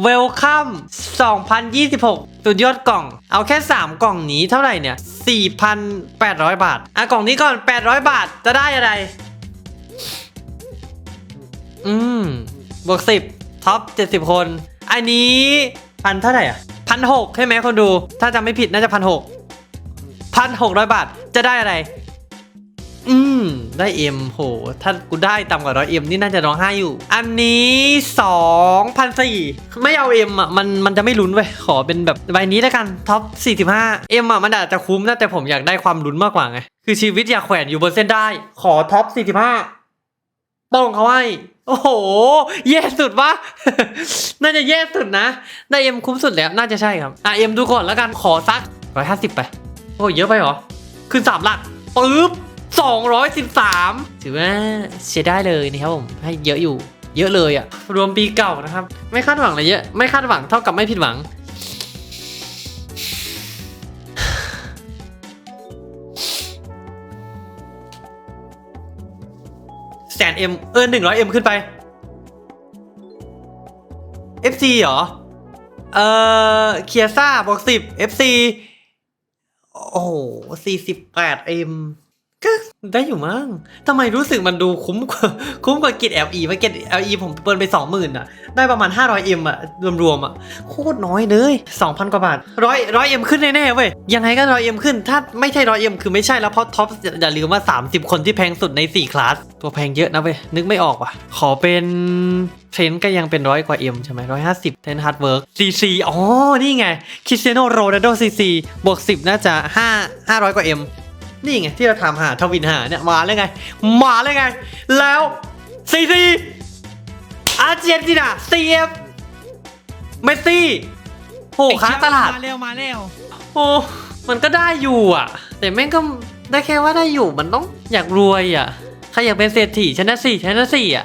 เวลคัม2026 สุดยอดกล่อง เอาแค่ 3 กล่องนี้เท่าไหร่เนี่ย 4,800 บาท อะ กล่องนี้ก่อน 800 บาทจะได้อะไร อืม บวก 10 ท็อป 70 คน อันนี้พันเท่าไหร่อะพันหกใช่ไหมคนดู ถ้าจำไม่ผิดน่าจะพันหกพันหกร้อยบาทจะได้อะไร อืม ได้เอ็มโห ถ้ากูได้ต่ำกว่าร้อยเอ็มนี่น่าจะร้องไห้อยู่ อันนี้สองพันสี่ไม่เอาเอ็มอะมันมันจะไม่ลุ้นเว้ยขอเป็นแบบใบนี้แล้วกันท็อปสี่สิบห้าเอ็มอะมันอาจจะคุ้มนะแต่ผมอยากได้ความลุ้นมากกว่าไง คือชีวิตอยากแขวนอยู่บนเส้นได้ ขอท็อปสี่สิบห้าป้องเขาให้โอ้โห แย่สุดวะ น่าจะแย่สุดนะ ได้เอ็มคุ้มสุดแล้ว น่าจะใช่ครับ อะเอ็มดูก่อนแล้วกัน ขอสักร้อยห้าสิบไป โอ้เยอะไปหรอ ขึ้นสามหลักปึ๊บ สองร้อยสิบสามถือว่าเสียได้เลยนะครับผม ให้เยอะอยู่ เยอะเลยอะรวมปีเก่านะครับ ไม่คาดหวังอะไรเยอะ ไม่คาดหวังเท่ากับไม่ผิดหวังแสนเอ็มเออหนึ่งร้อยเอ็มขึ้นไป FC เหรอ เอ่อเคียซ่าบวกสิบ FC โอ้โหสี่สิบแปดเอ็ม ก็ได้อยู่มั้งทำไมรู้สึกมันดูคุ้มกว่าคุ้มกว่ากิจ LE มากิจ LE ผมเปิดไปสองหมื่นอะได้ประมาณ 500 M อะ รวมๆอะ โคตรน้อยเลย 2,000 กว่าบาทร้อยร้อย M ขึ้นแน่ๆเว้ย ยังไงก็ร้อย M ขึ้น ถ้าไม่ใช่ร้อย M คือไม่ใช่แล้ว เพราะท็อปอย่าลืมว่า 30 คนที่แพงสุดใน 4 คลาส ตัวแพงเยอะนะเว้ย นึกไม่ออกว่ะ ขอเป็นเทรนก็ยังเป็นร้อยกว่า M ใช่ไหมร้อยห้าสิบเทรนฮาร์ดเวิร์ก CC อ๋อ นี่ไงคริสเตียโนโรนัลโด CC บวก10น่าจะ5 500กว่า M นี่ไงที่เราทำหาทวินหาเนี่ยมาแล้วไง มาแล้วไง แล้ว CC อาร์เจนตินา CF เมสซี่โหค้างตลาด มาเร็วมาเร็วโอ้มันก็ได้อยู่อะ แต่แม่งก็ได้แค่ว่าได้อยู่มันต้องอยากรวยอะใครอยากเป็นเศรษฐีชนะสี่ชนะสี่อะ